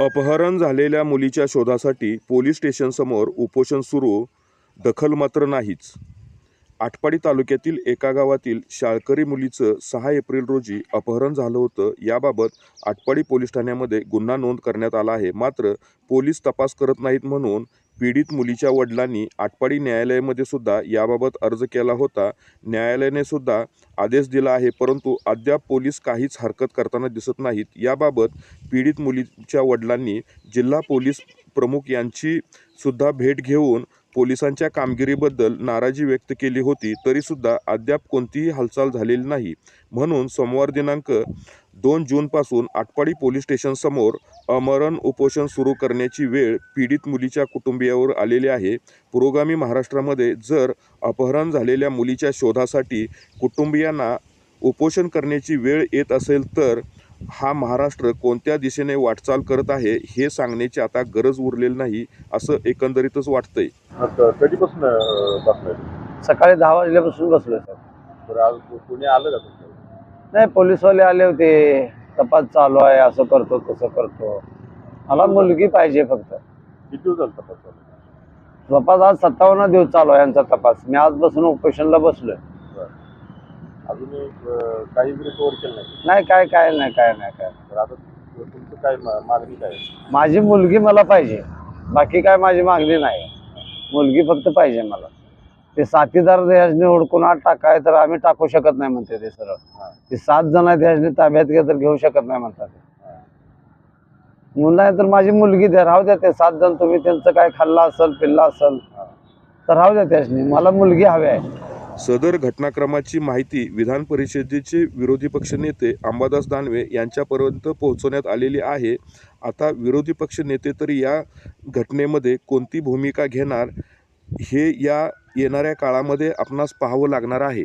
अपहरण झालेल्या मुलीच्या शोधासाठी पोलीस स्टेशनसमोर उपोषण सुरू दखल मात्र नाहीच. आटपाडी तालुक्यातील एका गावातील शाळकरी मुलीचं सहा एप्रिल रोजी अपहरण झालं होतं. याबाबत आटपाडी पोलीस ठाण्यामध्ये गुन्हा नोंद करण्यात आला आहे. मात्र पोलीस तपास करत नाहीत म्हणून पीडित मुलीच्या वडिलांनी आटपाडी न्यायालयामध्ये सुद्धा याबाबत अर्ज केला होता. न्यायालयाने सुद्धा आदेश दिला आहे परंतु अद्याप पोलीस काहीच हरकत करताना दिसत नाहीत. याबाबत पीडित मुलीच्या वडिलांनी जिल्हा पोलीस प्रमुख यांची सुद्धा भेट घेऊन पोलिसांच्या कामगिरीबद्दल नाराजी व्यक्त केली होती तरीसुद्धा अद्याप कोणतीही हालचाल झालेली नाही. म्हणून सोमवार दिनांक दोन जूनपासून आटपाडी पोलीस स्टेशनसमोर अमरण उपोषण सुरू करण्याची वेळ पीडित मुलीच्या कुटुंबियावर आलेली आहे. पुरोगामी महाराष्ट्रामध्ये जर अपहरण झालेल्या मुलीच्या शोधासाठी कुटुंबियांना उपोषण करण्याची वेळ येत असेल तर हा महाराष्ट्र कोणत्या दिशेने वाटचाल करत आहे हे सांगण्याची आता गरज उरलेली नाही असं एकंदरीतच वाटतंय. आता कधीपासून बसलाय सकाळी दहा वाजल्यापासून बसलोय सर. आज कोणी आलं का तुमच्या नाही पोलीसवाले आले होते. तपास चालू आहे असं करतो तसं करतो. मला मुलगी पाहिजे फक्त. किती दिवस झालं तपास चालू तपास आज सत्तावन्न दिवस चालू आहे यांचा तपास. मी आजपासून ऑपरेशनला बसलोय. अजून एक, अं, काही जरी कव्हर केलं नाही? नाही काय काय नाही काय नाही काय तर आता तुमचं काय मा- मागणी काय आहे? माझी मुलगी मला पाहिजे. बाकी काय माझी मागणी नाही. मुलगी फक्त पाहिजे मला. ते साथीदार ह्याजने हुडकून आत टाकाय तर आम्ही टाकू शकत नाही म्हणते ते सरळ. ते सात जण आहेत ह्याजने ताब्यात घे तर घेऊ शकत नाही म्हणतात. मुलं तर माझी मुलगी द्या राहू द्या ते सात जण तुम्ही त्यांचं काय खाल्लं असेल पिल्लं असेल. तर राहू द्या त्यासनी मला मुलगी हवी आहे सदर घटनाक्रमाची माहिती विधान परिषदेचे विरोधी पक्षनेते अंबादास दानवे यांच्यापर्यंत पोहोचवण्यात आलेली आहे आता विरोधी पक्ष नेते तरी या घटनेमध्ये कोणती भूमिका घेणार हे या येणाऱ्या काळामध्ये आपणास पाहावं लागणार आहे.